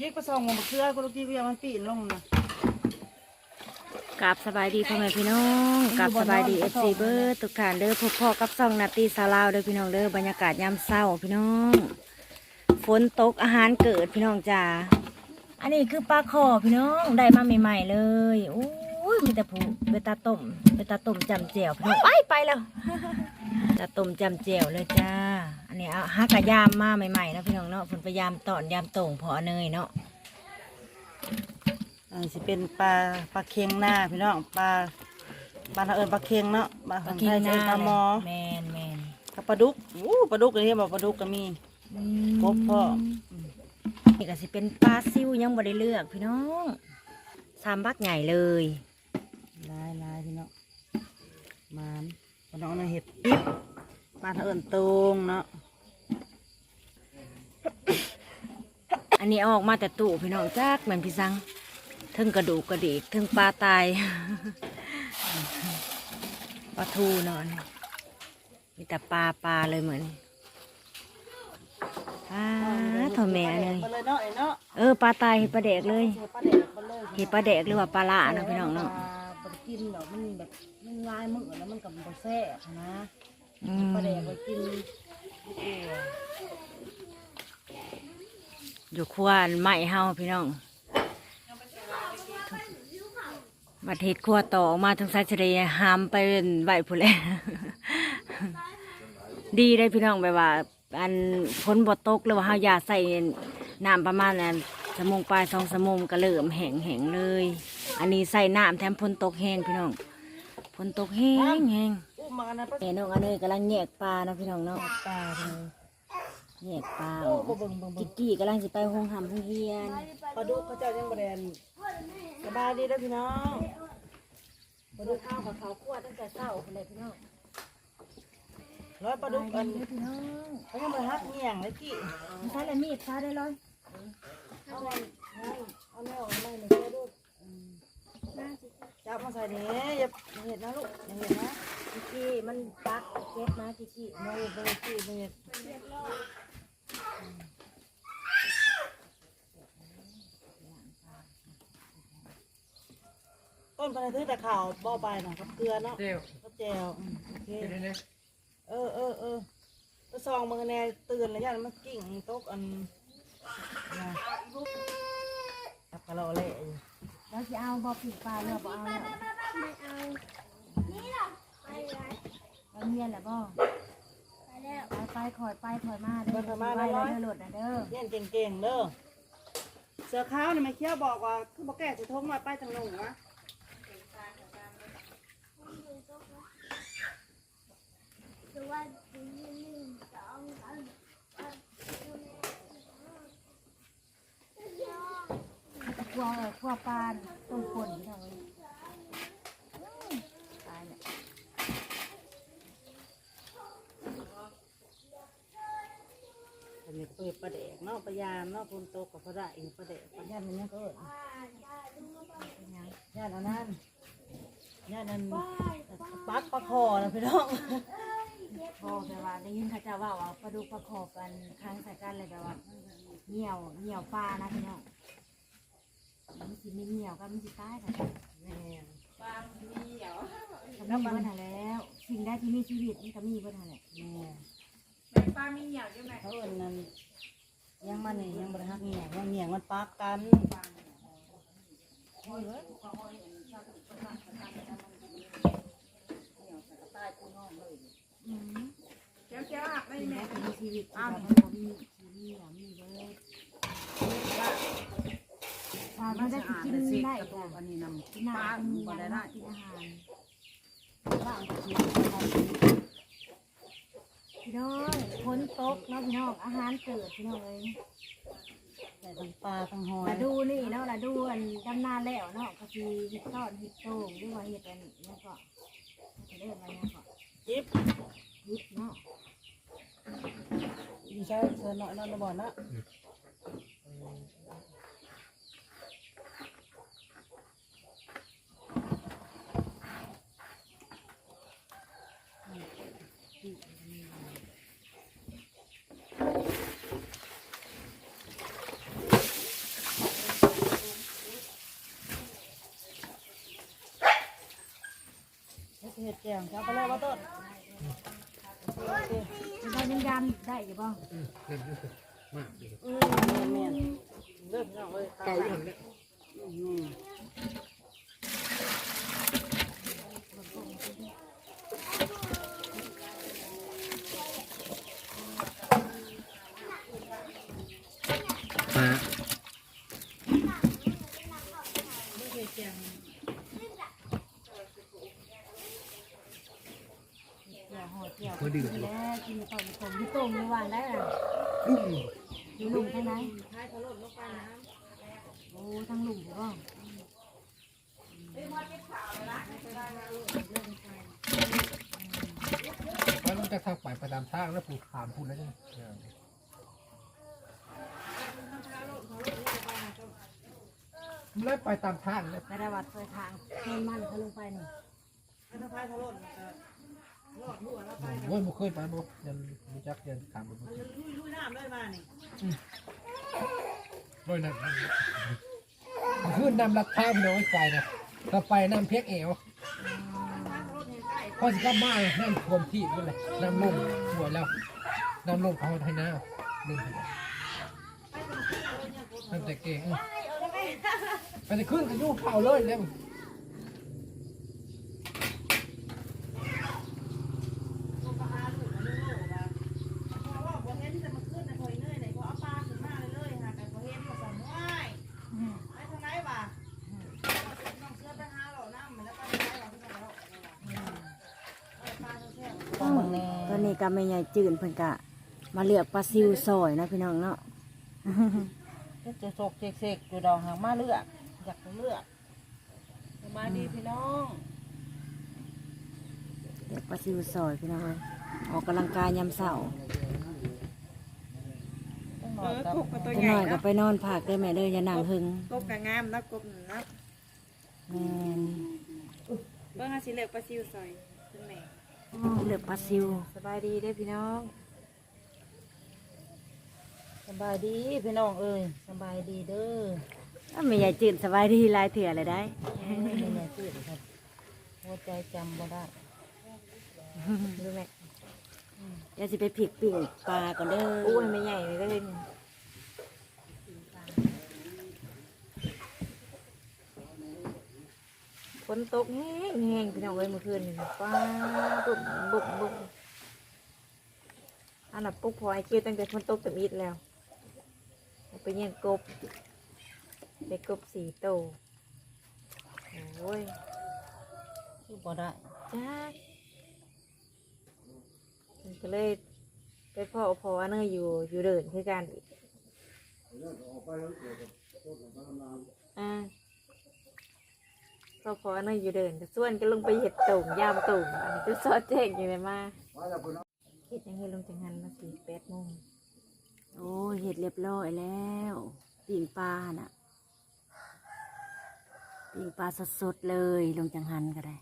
ยิกไปส่องมันเกลือกูรู้ที่กูอยากมันปีนลงนะกราบสบายดีพ่อแม่พี่น้องกราบสบายดีเอฟซีเบอร์ทุกท่านเด้อพบพ่อกับซองนาตีสาวลาวเด้อพี่น้องเด้อบรรยากาศยามเศร้าพี่น้อง ฝนตกอาหารเกิดพี่น้องจ้าอันนี้คือปลาคอพี่น้องได้มาใหม่ ๆ เลยโอ้ย มีแต่ผูเบตาต้มเบตาต้มจำเจียวพี่น้องไปไปแล้วจะต้มจำเจียวเลยจ้า อันนี้เอาฮักกะยามมาใหม่ๆนะพี่น้องเนาะฝนพยายามตอนยามโต่งพอเนยเนาะอันนี้สิเป็นปลาปลาเค็งหน้าพี่น้องปลาปลาเอิญปลาเค็งเนาะปลาปขลาองเค็ไทงยหจะน้าเป็นปลาหมอแมนแมนกับปลาดุกอู้ปลาดุกเลยที่บอกปลาดุกก็มีครบพ่อนี่ก็สิเป็นปลาซิวยังบ่ได้เลือกพี่น้องสามบักใหญ่เลย ลายลายพี่น้องมานปลาน้องน่ะเห็ดปิ๊บปลาเอิญตรงเนาะอันนี้เอาออกมาแต่ตู้พี่น้องจักเหมือนพี่ซังเทึงกระดูกกระดิกเทึงปลาตายปลาทูเนอนมีแต่ปลาปลาเลยเหมือนปลาทอแม่เลยไปเลยเนาะไอ้เนาะเออปลาตายเห็ดปลาแดกเลยเห็ดปลาเด็กไปเลยเห็ดปลาแดกหรือว่าปลาล่าเนาะพี่น้องเนาะปลาบ่ได้ กินดอกมันแบบมันลายมือแล้วมันกับบ่แซ่บนะอืมปลาแดกไปกินลูกเอืออยู่ครัวใหม่เฮาพี่น้องบัดเห็ดครัวต่อออกมาทางสายทะเลหามไปเป็นไหวผู้นแหล้ว ดีได้พี่น้องแบบว่า อันพ้นบดตกหรือว่าเฮาอยาใส่น้ำประมาณนั้นสมงปลายสองสมงก็เริ่มแห้งแห้งๆเลย อันนี้ใส่น้ำแถมพ้นตกแห้งพี่น้องพ้นตกแห้งแห้งอุ้มมากันนะปลาแม่น้องอันนี้กำลังแยกปลาเนาะพี่น้องเนาะปลาเลยแยกปลาโอ้บ่เบิ่งเบิ่งกิเบิ่งกกี้กำลังสิไปห้องหำห้องเฮียนปลาดุกเขาเจ้ายังบ่ได้อันสบายดีเด้อพี่น้องมาดูข้าวกับเขาวคั่วตั้งแต่เช้าคนเลยพี่น้องร้อยปลาดุกอันพี่น้องเขายังบ่ได้ฮักเงี่ยงเลยกี้มันใช้อะไรมีดใช้ได้เลยเอาไว้เอาแนวไม่เลยเด้อลูก จับมาใส่นี่อย่าเห็ดนะลูกอย่าเห็ดนะกิกกี้มันปักเก็บมากิกกี้บ่เห็ดบ่เห็ดกี้บ่เห็ดต้นปลาทือแต่ข่าวบ่ไปน่ะกับเกลือเนาะเก็แจวอืมโอเคเออเออเออซองมือแน่ตื่นแล้วยันมันกิ่งตกอันนะจับกระโหลกเลย แล้วจะเอาบอผิดปลาเรือบ่เอาแล้วแล้วเมียนแหละบ่ไปไปคอยไปคอยมาเด้อไปแล้วเด้อหลดนะเด้อเย็นเก่งๆเด้อเสือขาวนี่ไม่เคี้ยวบอกว่าคือบอกแก่สิทงมาไปทางหนุ่งวะ ครัวเออครัวปลาต้มคนพี่น้องเอ้ยตายเนี่ย อันนี้เปิด ประเดกเนายามเนาะคนโตกับพระได้อีกประเดกประยามมันยังก็เอิ้นญาติอันนั้นญาตินั้นปักปะคอนะพี่น้องพอแต่ว่าได้ยินเขาเจะว่าว่าปลาดุกปลาขอบกันครั้งใส่กันเลยแบบว่าเหนียวเหนียวปลานะพี่น้องมันสิไมีเหนียวกันมันสิตายกันแม่นก็มีเบิดหันแล้ว สิ่งใดที่มีชีวิตมันก็มีเบิดหันแหละแม่ป้ามีเหนียวใช่ไหมเขาเอิ้นนั่น ยังมันนี่ยังบริหักเหนียวยังเหนียวมันปักกันอืมสิ่งใดที่มีชีวิตอ้าวมันก็มีชีวิตมีเบิดถ้ามันได้สิกินได้ค่ะอันนี้นำกินอาหารมีอะไรได้กินอาหารบ้างก็กิน พี่น้องพ้นตกเนาะพี่น้องอาหารเกิดพี่น้องเลยแต่ทั้งปลาทั้งหอย มาดูนี่เนาะละดูอันดำนาแล้วเนาะก็คือเห็ดทอดเห็ดโต่งหรือว่าเห็ดอันนี้แล้วก็จะเรียกว่าเนี่ยก็จิ๊บยิบเนาะดีใช่เสือหน่อยนอนในบ่อนนะ ห็ดแกงครับไปเลยว่าต้นได้ยังยันได้อยู่บ่มากดีอืมแม่นเริ่มเอาเลยเก่าอย่างนี้อืมมา อย่า หอดเกี่ยวพอดีเลยแล้วกินต่อมผมที่ต้มมีวางได้ล่ะปุ้งอยู่หลุมใช่ไหมท้ายเขาลดลงไปน้โอ้ทั้งหลุมถูกบ่แล้วมันจะทางไปไปตามทางแล้วผูกขามพูดแล้วจังไล่ไปตามทางเลยไม่ได้วัดเคยทางเพิ่มมันเขาลงไปนี่ โอ้ยบุเคยไปบุยังรู้จักยังขามบุมันลุยลุยน้ำเลยมานี่ด้วยนั่นขึ้นนำลักทางน้อยไปนะถ้าไปน้ำเพียกเอวท้ายเขาลดเห็นใกล้พอสิกลับมาเลยน้ำท่วมที่นั่นเลยน้ำลงหัวแล้วน้ำลงเขาให้น้าดึงหัวตั้งแต่เก่งไปจะขึ้นกันยูเผาเลยเนี่ย ตัวปลาลูกมันโลกอะเพราะว่าบ่เห็นจะมาขึ้นนะถอยเนื่อยไหนเพราะเอาปลาขึ้นมาเลยเลยค่ะแต่บ่เห็นก็สั่นว้ายไปทางไหนวะน้องเสื้อไปหาเหล่าน้ำมันแล้วไปทางไหนวะที่ไหนแล้วเออปลาแซ่บ ตอนนี้ ก็ไม่ใหญ่จืดเพิ่นกะมาเลือกปลาซิวซอยนะพี่น้องเนาะจะโศกเสกๆอยู่ดองหางมาเลือกอยากเลือกสบายดีพี่น้องเลือกปลาซิวซอยพี่น้องเลยออกกำลังกายยามเช้าเออกุกกับตัวจะใหหญ่น่อยก็นะไปนอนผักได้แม่เด้ออย่านั่งหึงกบกับงามนะกบนะแม่นเบิ่งหาสิเลือกปลาซิวซอยคุณแม่ เลือกปลาซิวสบายดีเด้อพี่น้อง สบายดีพี่น้องเอ้ยสบายดีเด้ออ้าวไม่ใหญ่จืดสบายดีหลายเถื่อเลยได้ไม่แน่ตื่นครับหัวใจจำบ่ได้รู้ไหมเดี๋ยวสิไปผิกปิ่งปลาก่อนเด้ออู้ยไม่ใหญ่เลยเด้อ นตกแห้งแห้งพี่น้องเอ้ยเมื่อคืนนี่ฟ้าบุกบุกบุกอันนั้นปลุกพอไอ้เกียวตั้งแต่ฝนตกตะมิดแล้วเอาไปเยี่ยงกบได้กบสี่โตวโอ้ยคือบ่ได้จ้ามันก็เลยไปพ่อพอเนยอยู่อยู่เดินคือกันอีกอ่า พ่อพอเนยอยู่เดินส่วนก็ลงไปเห็ดตุ่มยามตุ่มอันนี้ก็ซอดแจ้งอยู่เลยมาเห็ดยังไงลงจังหันมาสี่แปดโมงโอ้เห็ดเรียบร้อยแล้วปิ่งปลาน่ะปิ่งปลาสดๆเลยลงจังหันก็ได้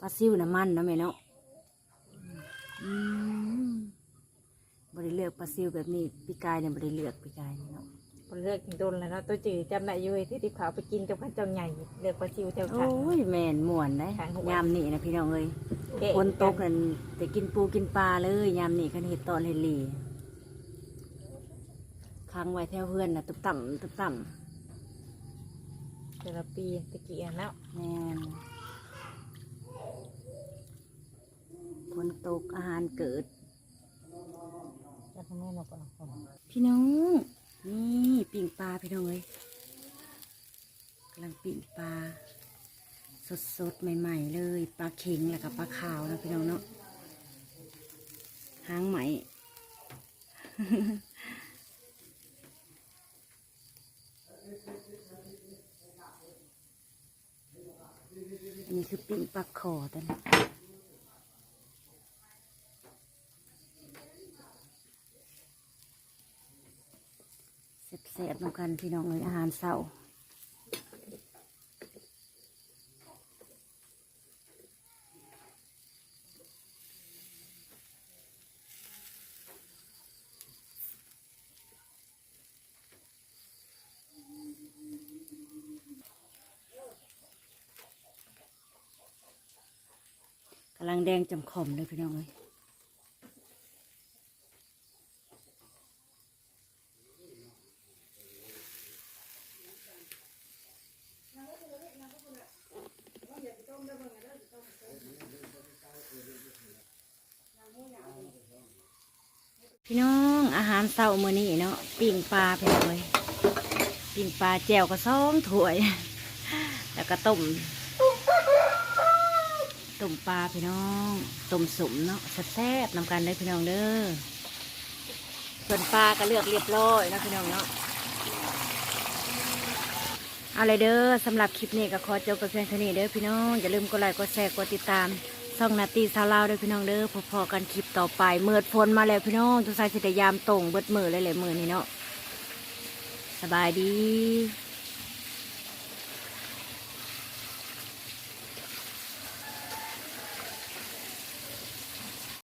ปลาซิวน้ำมันนะแม่เนาะอืมบริเลือกปลาซิวแบบนี้ปีกายเนี่ยบริเลือกปีกายนี่เนาะ คนเลือกกินต้นแล้วเนาะตัวจืดจำได้อยู่ที่ที่เขาไปกินกับข้าวเจ้าใหญ่เลือกปลาซิวเจ้าโอ้ขังยแม่นม่วนได้ขังหัว ยามนี่นะพี่น้องเอ้ยเอ๊ะฝนตกนั่นแต่กินปูกินปลาเลยยามนี่คันเห็ดตอนเห็ดหลีค้างไว้แถวเพื่อนนะตุบต่ำตุบต่แต่ละปีตะกี้อันแล้วำแม่นฝนตกอาหารเกิดจะทำให้เราก่อนพี่น้อง นี่ปิ่งปลาพี่น้องเอ้ยกำลังปิ่งปลา สดๆ ใหม่ ๆ เลยปลาเข็งแล้วก็ปลาขาวนะพี่น้องเนาะหางไหมอันนี้คือปิ่งปลาขอตัวนี้ ซ่บๆเหมือนกันพี่น้องเลยอาหารเสาร์ำลังแดงจำขมเลยพี่น้องเลยพี่น้ อาหารเช้ามื้อนี้เนาะปิ้งปลาพี่น้องเลยปิ้งปลาแจ่วก็สองถ้วย แล้วก็ต้มต้มปลาพี่น้องต้มสุมเนาะแซ่บๆนำกันเลยพี่น้องเด้อส่วนปลาก็เลือกเรียบร้อยแล้วพี่น้องเนาะเอาเลยเด้อสำหรับคลิปนี้ก็ขอจบไปเพียงเท่านี้เด้อพี่น้องอย่าลืมกดไลค์กดแชร์กดติดตาม ช่องนาตีซาลาวเด้อพี่น้องเด้อพอๆกันคลิปต่อไปเมื่อฝนมาแล้วพี่น้องทุกสายสิทยามตรงเบิดมือเลยเลยมือนี่เนาะสบายดี